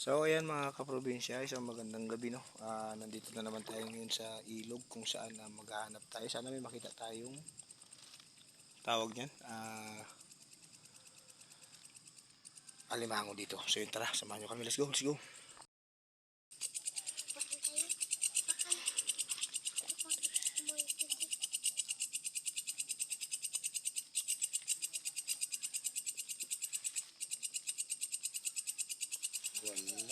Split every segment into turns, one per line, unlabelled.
So ayan mga kaprobinsya, isang magandang gabi no. Ah, nandito na naman tayo ngayon sa ilog kung saan ah, maghahanap tayo. Sana may makita tayong tawag niyan. Ah, alimango dito. So yun tara, samahan nyo kami. Let's go, let's go. Wala.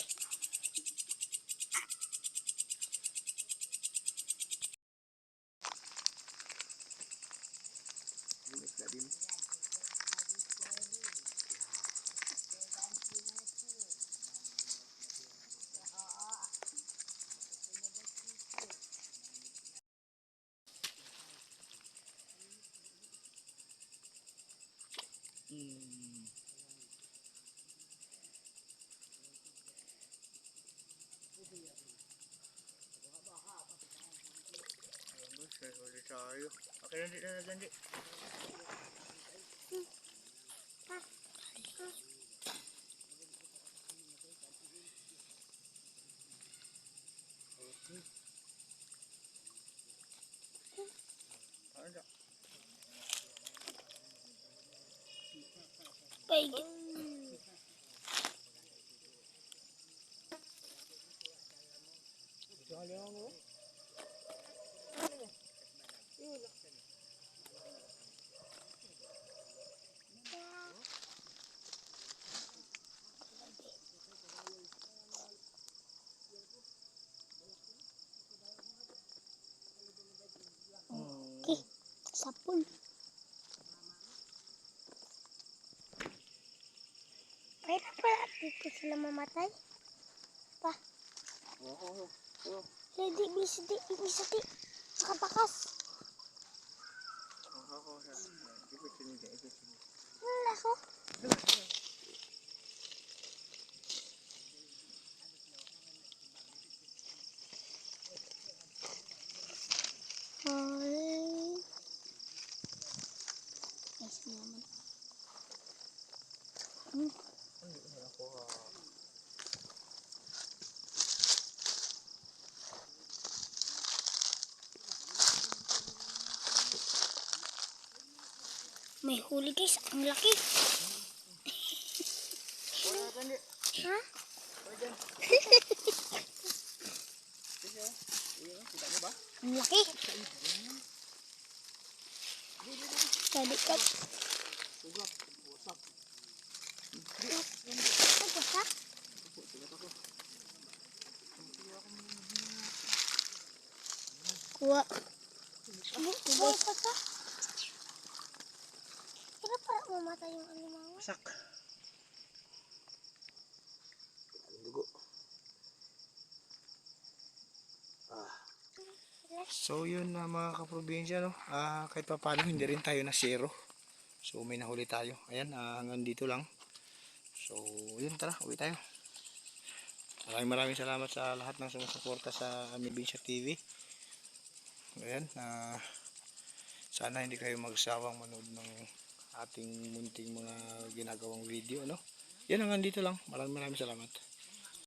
Yung isla din. Mm. Huli tayo. Okay, hindi na nagandi. Okay. Ano?
Pig.
Sali ako
Sapul. Pwede pala dito sila mamatay. Pa.
Oo. Oo.
Hindi, bisa di, bisa di. Nakabakas.
Ako. Ikot sini deh, ikot
ko. Ay. Guys, naman. Hmm.
Hindi na ako. ah,
May huli guys, ang laki. Ha? Ang laki. Tadi kan. Kuha. Ibu, ibu. Apa sah? Kenapa mematah yung alimango?
Wasak. Ang dugo. Ah. So yun na mga kaprobinsya no. Ah, kahit pa paano hindi rin tayo na zero. So may nahuli tayo. Ayan, ah, hanggang dito lang. So yun tara, uwi tayo. Maraming maraming salamat sa lahat ng sumusuporta sa Amibinsya TV. Ayan, ah, sana hindi kayo magsawang manood ng ating munting mga ginagawang video, no? Yan hanggang dito lang. Maraming maraming salamat.